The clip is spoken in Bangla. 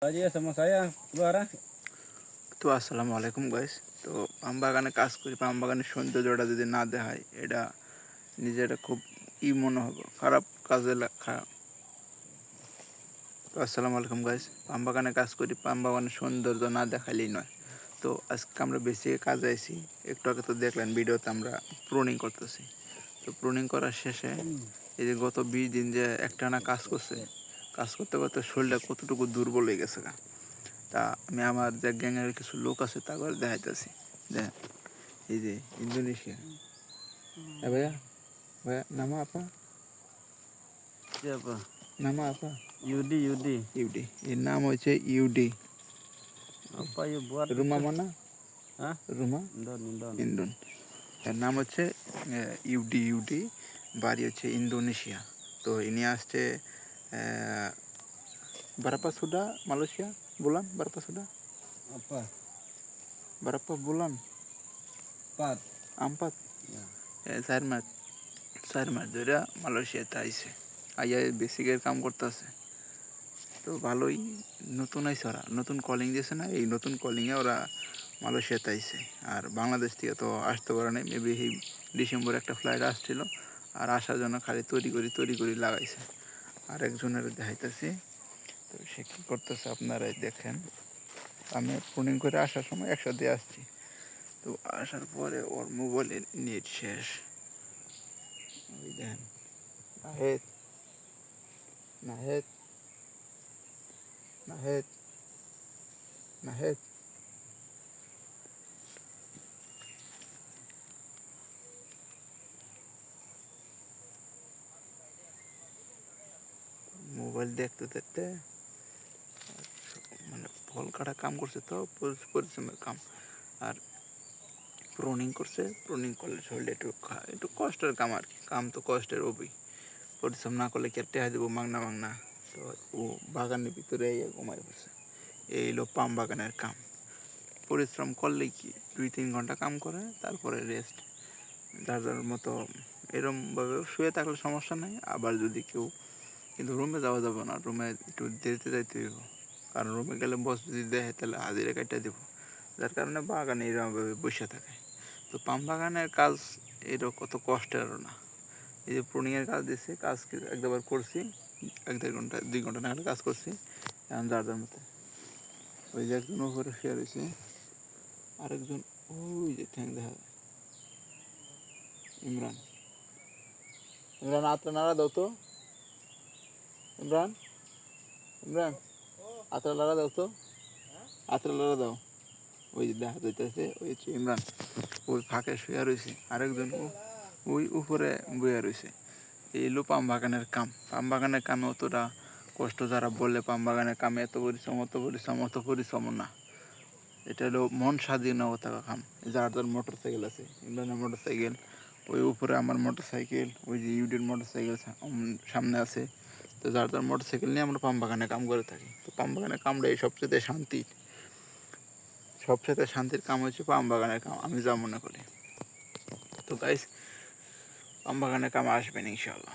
aja, sama saya. Bara তো আসসালামু আলাইকুম গাইস তো পাম কাজ করি পাম বাগানের সৌন্দর্যটা যদি না দেখায়, এটা নিজেরা খুব ই মনে হবে, খারাপ কাজে খারাপ তো আসসালামু আলাইকুম গাইস পাম কাজ করি পাম সৌন্দর্য না দেখালেই নয়। তো আজকে আমরা বেশি কাজে আইছি, একটু আগে তো দেখলেন ভিডিওতে আমরা প্রুনিং করতেছি। তো প্রুনিং করার শেষে এই যে গত বিশ দিন যে একটানা কাজ করছে কাজ করতে করতে শরীরটা কতটুকু দুর্বল হয়ে গেছে গা। তা আমি আমার যে গ্যাংয়ের কিছু লোক আছে তারপরে দেখাইতেছি। দেখেন এই যে ইন্দোনেশিয়া। এ ভাইয়া ভাইয়া নামা আপা। siapa নামা আপা। Yudi Yudi ইউডি এর নাম হচ্ছে ইউডি। রুমা মানা Hah? রুমা? Indon ইন্দোন। এর নাম হচ্ছে ইউডি ইউডি। বাড়ি হচ্ছে ইন্দোনেশিয়া। তো ইনি আসছে বারাপা সুডা মালয়েশিয়া বুলান বারাপা সুডা apa? বারাপা বুলান empat. আমপাত ya. চার মাস চার মাস ধরে মালয়েশিয়াতে আইছে আইয়া বেসিকের কাম করতেছে তো ভালোই নতুন আইছে ওরা নতুন কলিং দিয়েছে না এই নতুন কলিংয়ে ওরা মালয়েশিয়াতে আইছে আর বাংলাদেশ থেকে তো আসতে পারে নাই মেবি এই ডিসেম্বর একটা ফ্লাইট আসছিল আর আসার জন্য খালি তৈরি করি তৈরি করি লাগাইছে আর একজনের দেখাইতেছি। তো সে কী করতেছে আপনারাই দেখেন। আমি ফোনিং করে আসার সময় একসাথে আসছি। তো আসার পরে ওর মোবাইলের নেট শেষ। দেখেন, নাহেদ নাহেদ নাহেদ নাহেদ। মোবাইল দেখতে দেখতে মানে ফল কাটা কাম করছে তো পরিশ্রমের কাম। আর প্রনিং করছে প্রনিং করলে শরীরে একটু একটু কষ্টের কাম আর কি। কাম তো কষ্টের ওবই পরিশ্রম না করলে কি টেহা দেবো মাংনা মাংনা? তো ও বাগানের ভিতরে এই ঘুমাই বসে। এই হলো পাম বাগানের কাম। পরিশ্রম করলে কি দুই তিন ঘণ্টা কাম করে, তারপরে রেস্ট যার যার মতো এরমভাবে শুয়ে থাকলে সমস্যা নাই। আবার যদি কেউ কিন্তু রুমে যাওয়া যাবে না। রুমে একটু দেরিতে যাইতে হইব। কারণ রুমে গেলে বস যদি দেয় তাহলে হাজিরা কাটা দেবো। যার কারণে বাগানে এরকমভাবে বসে থাকে। তো পাম বাগানের কাজ এরকম কত কষ্টেরও না। এই যে প্রুনিংয়ের কাজ দিচ্ছে কাজ কি- এক করছি, এক দেড় ঘণ্টা, দুই ঘণ্টা নাগাদ কাজ করছি, এখন যার যার মতো। ওই যে একজন উপরে শুয়ে রয়েছে, আরেকজন ওই যে ঠ্যাং দেখা যায়। ইমরান। ইমরান আত্রা নাড়া দাও তো। ইমরান ইমরান, আতরা নাড়া দাও তো। আত্রা নাড়া দাও। ওই যে দেখা যাইতেছে, ওই হচ্ছে ইমরান। ওই ফাঁকে শুয়ে রয়েছে আরেকজন ওই উপরে বইয়া রয়েছে এই হলো পাম বাগানের কাম। পাম বাগানের কামে অতটা কষ্ট যারা বললে পাম বাগানের কামে এত পরিশ্রম, অত পরিশ্রম অত পরিশ্রম না। এটা হলো মন স্বাধীনতা কাম। যার যার মোটর সাইকেল আছে, ইমরানের মোটর সাইকেল ওই উপরে আমার মোটর সাইকেল ওই যে ইউডির মোটর সাইকেল সামনে আছে। তো যার যার মোটর সাইকেল নিয়ে আমরা পাম বাগানে কাম করে থাকি। তো পাম কামটা কামটাই সবচেয়ে শান্তির সবচেয়ে শান্তির কাম হচ্ছে পাম বাগানের কাম, আমি যা মনে করি। তো গাইস পাম বাগানের কাম আসবেন ইনশাল্লাহ